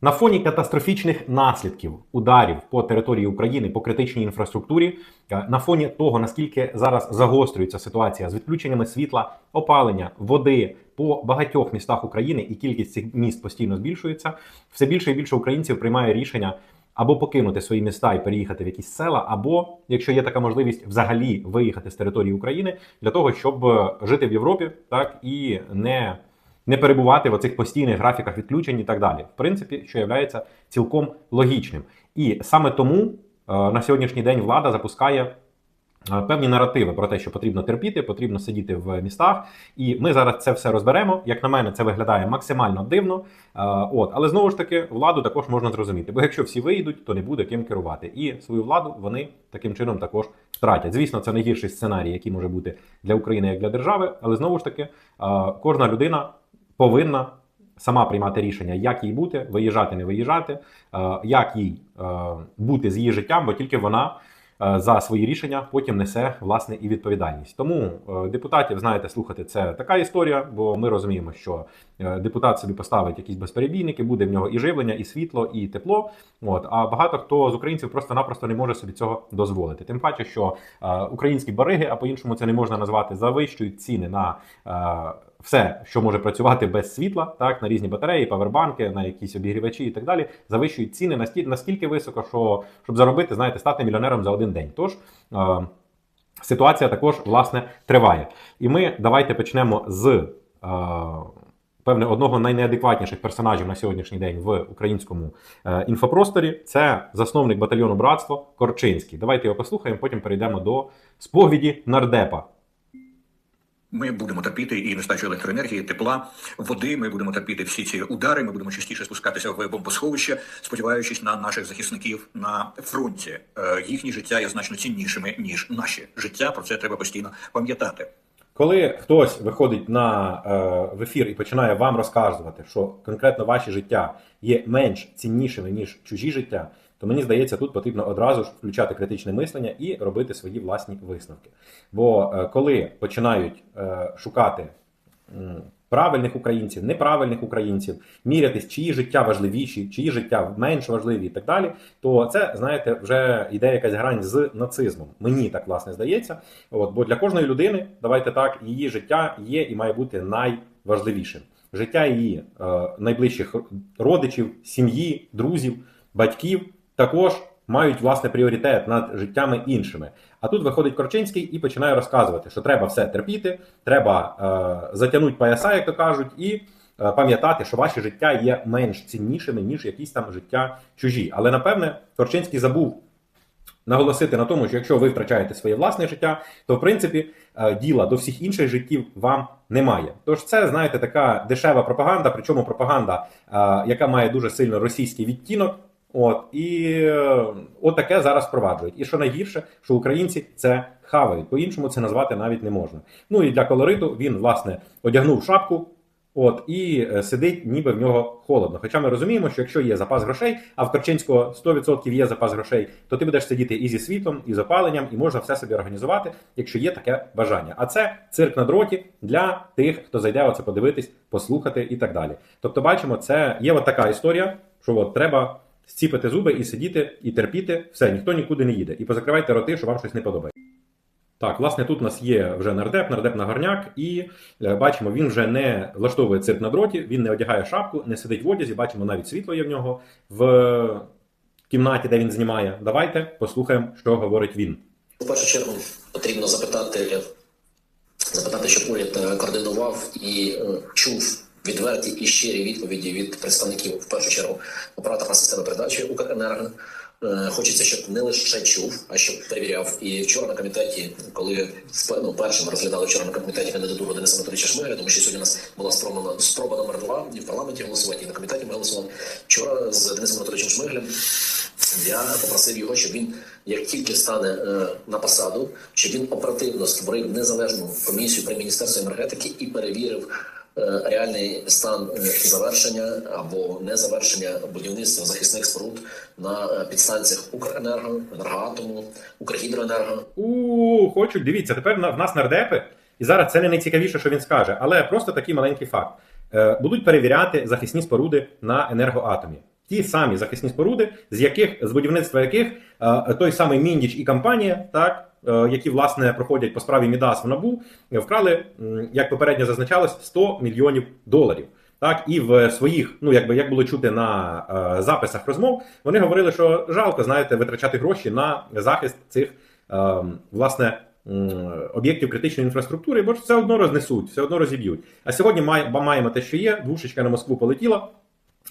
На фоні катастрофічних наслідків ударів по території України по критичній інфраструктурі, е, на фоні того наскільки зараз загострюється ситуація з відключеннями світла, опалення, води по багатьох містах України, і кількість цих міст постійно збільшується, все більше і більше українців приймає рішення або покинути свої міста і переїхати в якісь села, або, якщо є така можливість, взагалі виїхати з території України для того, щоб е, жити в Європі, так і не не перебувати в оцих постійних графіках відключень і так далі. В принципі, що є цілком логічним. І саме тому е, на сьогоднішній день влада запускає. Е, певні наративи про те, що потрібно терпіти, потрібно сидіти в містах, і ми зараз це все розберемо. Як на мене, це виглядає максимально дивно. Е, от, але знову ж таки, владу також можна зрозуміти, бо якщо всі вийдуть, то не буде ким керувати. І свою владу вони таким чином також втратять. Звісно, це найгірший сценарій, який може бути для України як для держави, але знову ж таки, кожна людина повинна сама приймати рішення, як їй бути, виїжджати, не виїжджати, е, як їй е, бути з її життям, бо тільки вона. Е, за свої рішення потім несе власне і відповідальність. Тому депутатів, знаєте, слухати це така історія, бо ми розуміємо, що депутат собі поставить якісь безперебійники, буде в нього і живлення, і світло, і тепло. От а багато хто з українців просто-напросто не може собі цього дозволити. Тим паче, що українські бариги, а по іншому це не можна назвати, завищують ціни на все, що може працювати без світла, так на різні батареї, павербанки, на якісь обігрівачі і так далі, завищують ціни настільки, настільки високо, що щоб заробити, знаєте, стати мільйонером за один день. Тож е, ситуація також власне триває. І ми давайте почнемо з. Е, Певне, одного з найнеадекватніших персонажів на сьогоднішній день в українському е, інфопросторі це засновник батальйону братство Корчинський. Давайте його послухаємо, потім перейдемо до сповіді нардепа. Ми будемо терпіти і нестачу електроенергії, тепла, води. Ми будемо терпіти всі ці удари. Ми будемо частіше спускатися в бомбосховище, сподіваючись на наших захисників на фронті. Е, їхні життя є значно ціннішими ніж наші життя. Про це треба постійно пам'ятати. Коли хтось виходить на е, в ефір і починає вам розказувати, що конкретно ваші життя є менш ціннішими ніж чужі життя то мені здається, тут потрібно одразу ж включати критичне мислення і робити свої власні висновки. Бо е, коли починають е, шукати правильних українців, неправильних українців, мірятись, чиї життя важливіші, чиї життя менш важливі і так далі, то це, знаєте, вже йде якась грань з нацизмом. Мені так власне здається. От, Бо для кожної людини, давайте так, її життя є і має бути найважливішим. Життя її е, найближчих родичів, сім'ї, друзів, батьків також мають власне пріоритет над життями іншими. А тут виходить Корчинський і починає розказувати, що треба все терпіти, треба е, затягнути пояса, як то кажуть, і е, пам'ятати, що ваші життя є менш ціннішими, ніж якісь там життя чужі. Але напевне Корчинський забув. Наголосити на тому, що якщо ви втрачаєте своє власне життя, то в принципі е, діла до всіх інших життів вам немає. Тож це знаєте така дешева пропаганда, причому пропаганда, е, яка має дуже сильно російський відтінок. От і е, от таке зараз впроваджують. І що найгірше, що українці це хавають. По-іншому це назвати навіть не можна. Ну і для колориту він власне одягнув шапку. От і е, сидить, ніби в нього холодно. Хоча ми розуміємо, що якщо є запас грошей, а в Корчинського 100% є запас грошей, то ти будеш сидіти і зі світлом, і з опаленням, і можна все собі організувати, якщо є таке бажання. А це цирк на дроті для тих, хто зайде оце подивитись, послухати і так далі. Тобто, бачимо, це є от така історія, що от треба зціпити зуби і сидіти, і терпіти, все, ніхто нікуди не їде. І позакривайте роти, що вам щось не подобається. Так, власне, тут у нас є вже нардеп, нардеп Нагорняк, і е, бачимо, він вже не влаштовує цирк на дроті, він не одягає шапку, не сидить в одязі, бачимо, навіть світло є в нього в кімнаті, де він знімає. Давайте послухаємо, що говорить він. В першу чергу потрібно запитати, запитати, щоб уряд координував і е, чув відверті і щирі відповіді від представників в першу чергу оператора системи передачі Укренерго. Е, хочеться, щоб не лише чув, а щоб перевіряв. І вчора на комітеті, коли ну, першим розглядали вчора на комітеті кандидатуру Дениса Анатолійовича Шмигаля, тому що сьогодні у нас була спроба спроба номер два і в парламенті голосувати, і на комітеті ми голосували. Вчора з Денисом Анатолійовичем Шмиглем я попросив його, щоб він, як тільки стане е, на посаду, щоб він оперативно створив незалежну комісію при міністерстві енергетики і перевірив. Е, реальний стан е, завершення або незавершення будівництва захисних споруд на е, підстанціях Укренерго, енергоатому, Укргідроенерго. У хочуть дивіться. Тепер в нас нардепи, і зараз це не найцікавіше, що він скаже, але просто такий маленький факт: будуть перевіряти захисні споруди на енергоатомі. Ті самі захисні споруди, з яких з будівництва яких той самий Міндіч і компанія, так які власне проходять по справі Мідас в набу, е, вкрали, як попередньо зазначалось, 100 мільйонів доларів. Так, і в своїх, ну якби як було чути на е, записах розмов, вони говорили, що жалко, знаєте, витрачати гроші на захист цих е, власне об'єктів критичної інфраструктури, бо все одно рознесуть, все одно розіб'ють. А сьогодні має, маємо те, що є. Двушечка на Москву полетіла.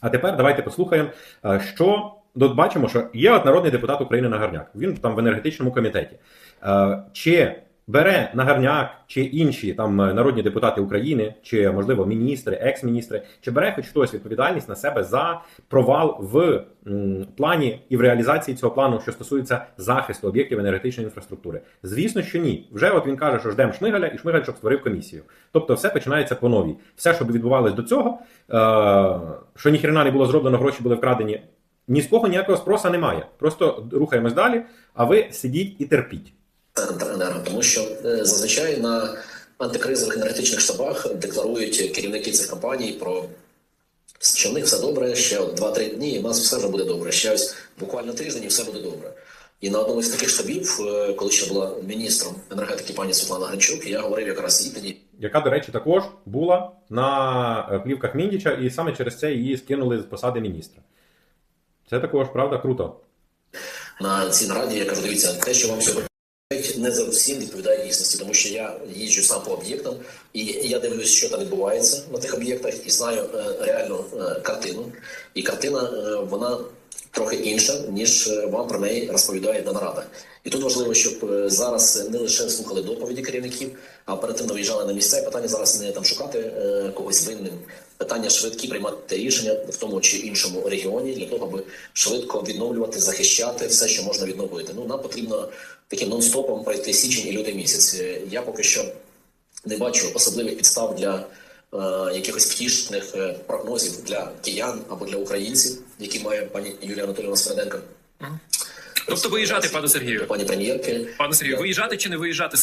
А тепер давайте послухаємо, е, що От бачимо, що є от народний депутат України Нагарняк. Він там в енергетичному комітеті. Е, Чи бере Нагарняк чи інші там е, народні депутати України, чи можливо міністри, екс-міністри, чи бере хоч хтось відповідальність на себе за провал в плані і в реалізації цього плану, що стосується захисту об'єктів енергетичної інфраструктури? Звісно, що ні. Вже от він каже, що ждемо Шмигаля, і Шмигаль щоб створив комісію. Тобто, все починається по новій. Все, що відбувалось до цього, е, що ніхрена не було зроблено, гроші були вкрадені. Ні з кого ніякого спроса немає. Просто рухаємось далі, а ви сидіть і терпіть. Центренерго, тому що е, зазвичай на антикризових енергетичних штабах декларують керівники цих компаній про що в них все добре, ще от 2-3 дні, і в нас все вже буде добре. Ще ось буквально тиждень і все буде добре. І на одному з таких штабів, е, коли ще була міністром енергетики пані Світлана Гринчук, я говорив якраз їй тоді. яка, до речі, також була на е, плівках Міндіча, і саме через це її скинули з посади міністра. Це також, правда, круто. на цій нараді. Я кажу, дивіться, те, що вам сьогодні не зовсім відповідає дійсності, тому що я їжджу сам по об'єктам, і я дивлюсь, що там відбувається на тих об'єктах, і знаю е, реальну е, картину. І картина е, вона трохи інша, ніж вам про неї розповідають на нарадах. І тут важливо, щоб зараз не лише слухали доповіді керівників, а оперативно виїжджали на місця. І Питання зараз не там шукати когось винним. Питання швидкі приймати рішення в тому чи іншому регіоні для того, аби швидко відновлювати, захищати все, що можна відновити. Ну нам потрібно таким нон-стопом пройти січень і лютий місяць. Е, Я поки що не бачу особливих підстав для е, якихось втішних е, прогнозів для киян або для українців, які має пані Юлія Анатолійовна Свереденко. Тобто виїжджати, пане Сергію. Пані прем'єрки. Пане Сергію, виїжджати чи не виїжджати?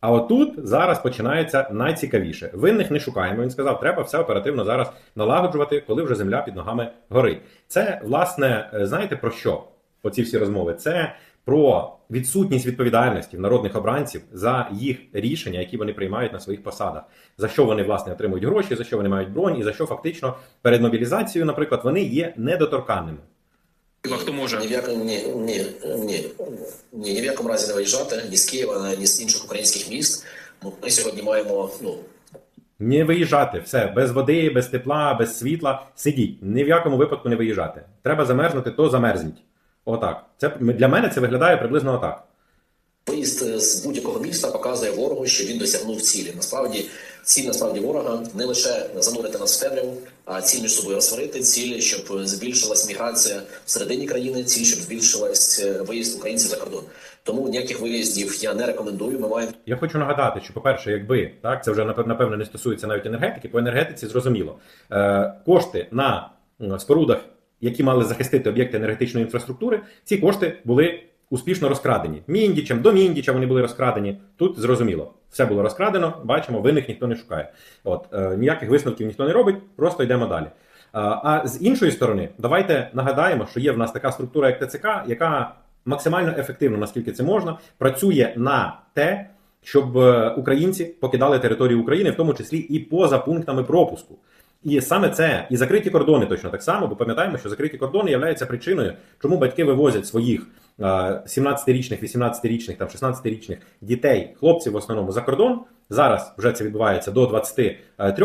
А отут зараз починається найцікавіше. Винних не шукаємо. Він сказав, треба все оперативно зараз налагоджувати, коли вже земля під ногами горить. Це, власне, е, знаєте про що? Оці всі розмови? Це про відсутність відповідальності народних обранців за їх рішення, які вони приймають на своїх посадах, за що вони власне отримують гроші, за що вони мають бронь, і за що фактично перед мобілізацією, наприклад, вони є недоторканними. Хто може? Ні в якому ні, ні, ні, ні, ні в якому разі не виїжджати ні з Києва, ні з інших українських міст. Ми сьогодні маємо ну Не виїжджати, все без води, без тепла, без світла. Сидіть. Ні в якому випадку не виїжджати. Треба замерзнути, то замерзніть. Отак. Це для мене це виглядає приблизно отак. Виїзд е, з будь-якого міста показує ворогу, що він досягнув цілі. Насправді, ціль насправді ворога не лише занурити нас в темряву, а ціль між собою розсварити, ціль, щоб збільшилась міграція всередині країни, ціль, щоб збільшилась е, виїзд українців за кордон. Тому ніяких виїздів я не рекомендую. Ми маємо Я хочу нагадати, що, по-перше, якби так, це вже напевно не стосується навіть енергетики, по енергетиці зрозуміло. Е, кошти на спорудах, які мали захистити об'єкти енергетичної інфраструктури, ці кошти були успішно розкрадені. Міндічем, до Міндіча вони були розкрадені. Тут зрозуміло. Все було розкрадено, бачимо, винних ніхто не шукає. От е, ніяких висновків ніхто не робить, просто йдемо далі. Е, А з іншої сторони, давайте нагадаємо, що є в нас така структура, як ТЦК, яка максимально ефективно, наскільки це можна, працює на те, щоб е, українці покидали територію України, в тому числі і поза пунктами пропуску. І саме це і закриті кордони точно так само, бо пам'ятаємо, що закриті кордони являються причиною, чому батьки вивозять своїх 17-річних, 18-річних, там 16-річних дітей, хлопців в основному за кордон. Зараз вже це відбувається до 23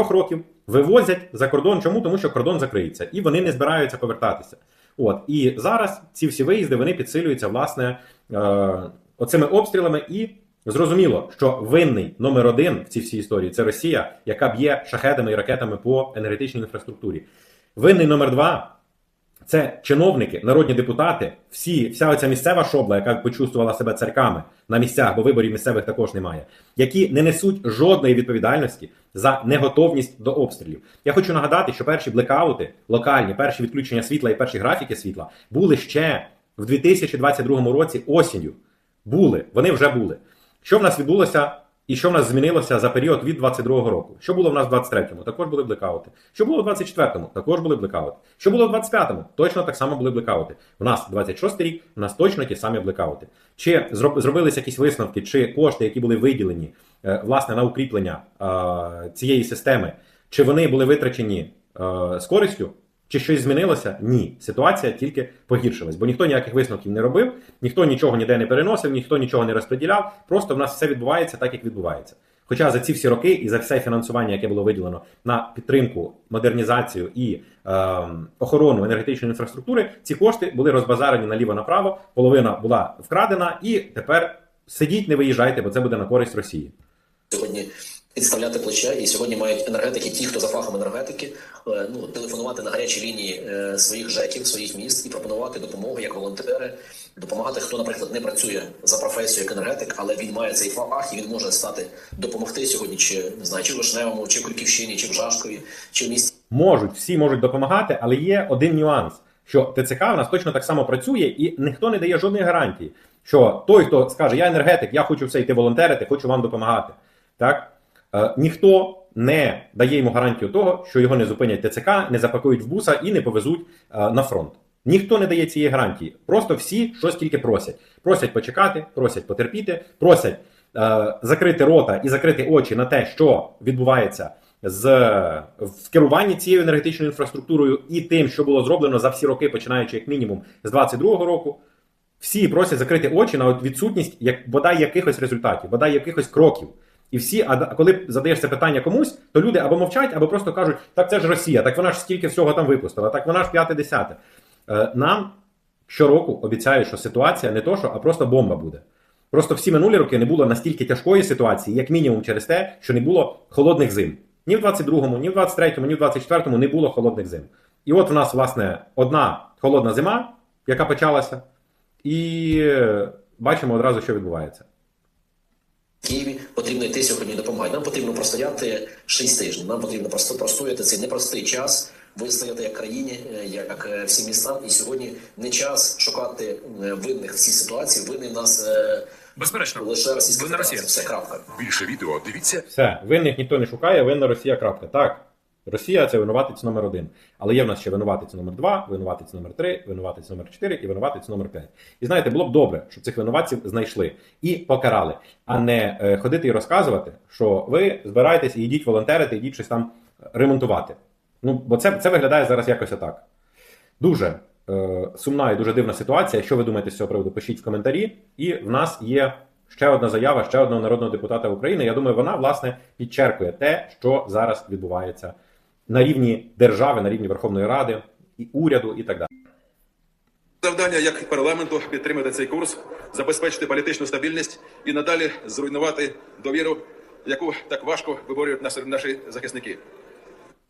років. Вивозять за кордон. Чому? Тому що кордон закриється, і вони не збираються повертатися. От і зараз ці всі виїзди вони підсилюються власне е, оцими обстрілами і. Зрозуміло, що винний номер один в цій всій історії це Росія, яка б'є шахедами і ракетами по енергетичній інфраструктурі. Винний номер два це чиновники, народні депутати, всі, вся оця місцева шобла, яка почувствувала себе царками на місцях, бо виборів місцевих також немає, які не несуть жодної відповідальності за неготовність до обстрілів. Я хочу нагадати, що перші блекаути, локальні, перші відключення світла і перші графіки світла були ще в 2022 році осінню. Були, вони вже були. Що в нас відбулося І що в нас змінилося за період від 22-го року? Що було в нас в 23-му? Також були блекаути. Що було в 24-му? Також були блекаути. Що було в 25-му? Точно так само були блекаути. У нас 26-й рік, у нас точно ті самі блекаути. Чи зроб- зробилися якісь висновки, чи кошти, які були виділені е, власне на укріплення е, цієї системи, чи вони були витрачені е, з користю? Чи щось змінилося? Ні. Ситуація тільки погіршилась, бо ніхто ніяких висновків не робив, ніхто нічого ніде не переносив, ніхто нічого не розподіляв. Просто в нас все відбувається так, як відбувається. Хоча за ці всі роки і за все фінансування, яке було виділено на підтримку, модернізацію і е, охорону енергетичної інфраструктури, ці кошти були розбазарені наліво-направо, половина була вкрадена, і тепер сидіть, не виїжджайте, бо це буде на користь Росії. сьогодні підставляти плече, і сьогодні мають енергетики, ті, хто за фахом енергетики, е, ну телефонувати на гарячі лінії е, своїх ЖЕКів, своїх міст і пропонувати допомогу як волонтери, допомагати, хто, наприклад, не працює за професією як енергетик, але він має цей фах і він може стати допомогти сьогодні, чи не знаю, чи в Вишневому, чи в Крюківщині, чи в Жашкові, чи в місті. можуть, всі можуть допомагати, але є один нюанс, що ТЦК у нас точно так само працює, і ніхто не дає жодної гарантії, що той, хто скаже, я енергетик, я хочу все йти волонтерити, хочу вам допомагати. Так? Е, ніхто не дає йому гарантію того, що його не зупинять ТЦК, не запакують в буса і не повезуть е, на фронт. Ніхто не дає цієї гарантії. Просто всі щось тільки просять. Просять почекати, просять потерпіти, просять е, закрити рота і закрити очі на те, що відбувається з в керуванні цією енергетичною інфраструктурою і тим, що було зроблено за всі роки, починаючи як мінімум з 22-го року. Всі просять закрити очі на відсутність як бодай якихось результатів, бодай якихось кроків. І всі, а коли задаєш це питання комусь, то люди або мовчать, або просто кажуть, так це ж Росія, так вона ж стільки всього там випустила, так вона ж п'яте-десяте. Е, Нам щороку обіцяють, що ситуація не то, що, а просто бомба буде. Просто всі минулі роки не було настільки тяжкої ситуації, як мінімум через те, що не було холодних зим. Ні в 22-му, ні в 23-му, ні в 24-му не було холодних зим. І от в нас, власне, одна холодна зима, яка почалася, і е, бачимо одразу, що відбувається. Києві потрібно йти сьогодні допомагати. Нам потрібно простояти 6 тижнів. Нам потрібно просто простояти цей непростий час, вистояти як країні, е, як всі всім містам. І сьогодні не час шукати е, винних в цій ситуації. Винний в нас е, Безперечно. лише Російська Винна Росія. Все крапка. Більше відео дивіться Все, винних ніхто не шукає, винна Росія. Крапка. Так. Росія це винуватець номер один. Але є в нас ще винуватець номер два, винуватець номер три, винуватець номер чотири і винуватець номер п'ять. І знаєте, було б добре, щоб цих винуватців знайшли і покарали, а не е, ходити і розказувати, що ви збираєтесь і йдіть волонтерити, йдіть щось там ремонтувати. Ну, бо це, це виглядає зараз якось отак. Дуже е, сумна і дуже дивна ситуація. Що ви думаєте з цього приводу? Пишіть в коментарі. І в нас є ще одна заява ще одного народного депутата України. Я думаю, вона власне підчеркує те, що зараз відбувається на рівні держави, на рівні Верховної Ради і уряду, і так далі. Завдання як парламенту підтримати цей курс, забезпечити політичну стабільність і надалі зруйнувати довіру, яку так важко виборюють наші, захисники.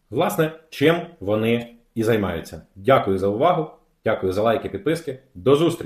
Власне, чим вони і займаються. Дякую за увагу, дякую за лайки, підписки. До зустрічі!